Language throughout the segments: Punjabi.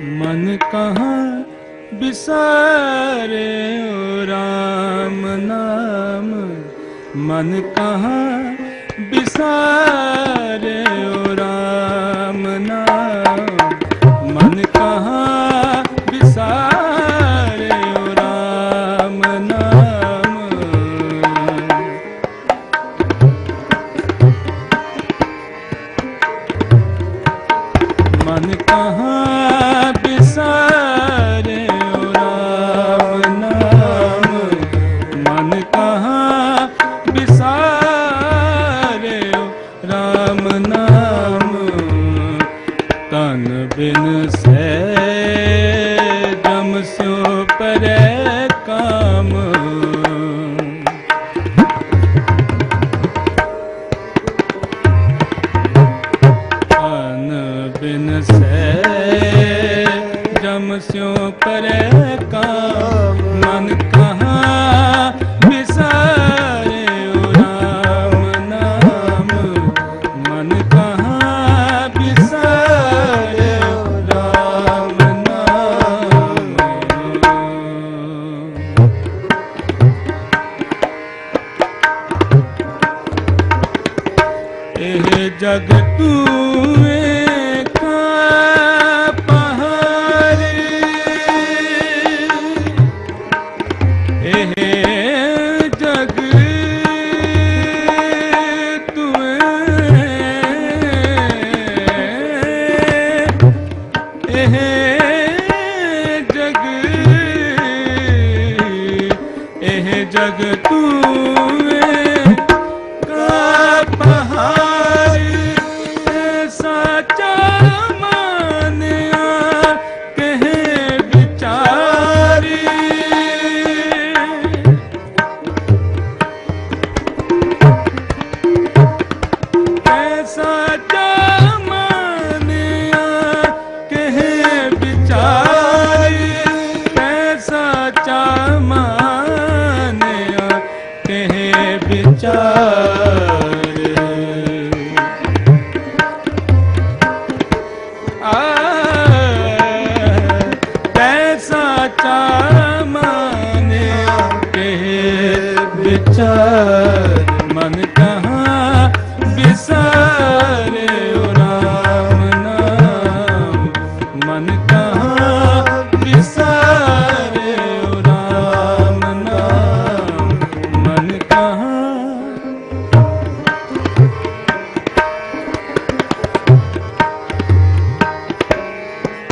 ਮਨ ਕਹਾਂ ਬਿਸਾਰੇ ਓ RAM ਨਾਮ ਮਨ ਕਹਾਂ ਬਿਸਾਰੇ ਓ RAM ਨਾਮ ਜਗ ਇਹ ਜਗ ਤੂੰ Krishna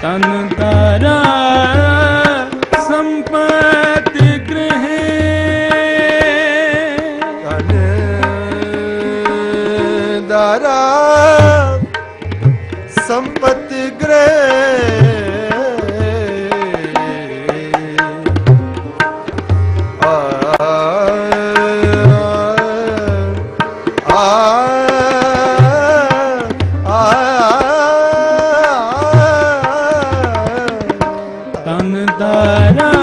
ਤਨ ਤਾਰਾ ਸੰਪਤ ਗ੍ਰਹਿ। ਤਨ ਦਾਰਾ ਸੰਪਤ ਗ੍ਰਹਿ। dana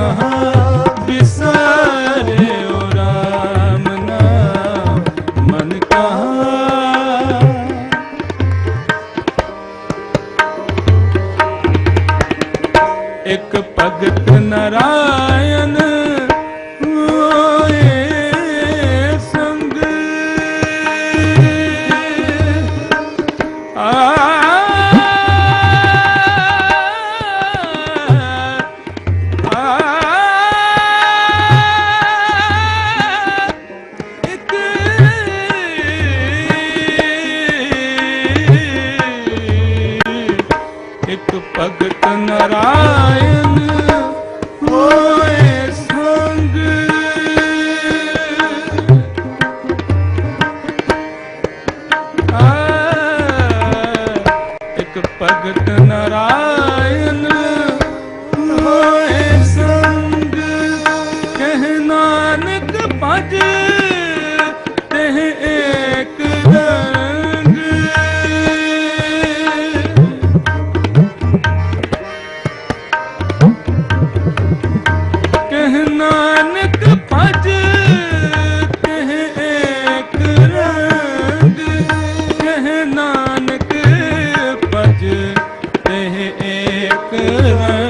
Hare Ram Yeah.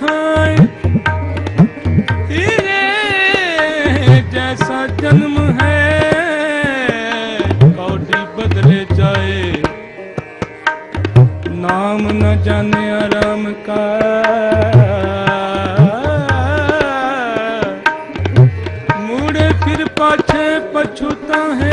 ਖਾਏ ਜੈਸਾ ਜਨਮ ਹੈ ਬਦਲੇ ਜਾਏ। ਨਾਮ ਨਾ ਜਾਣੇ ਆਰਾਮ ਕਾ। ਪਛੁਤਾ ਹੈ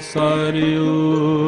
Sariu.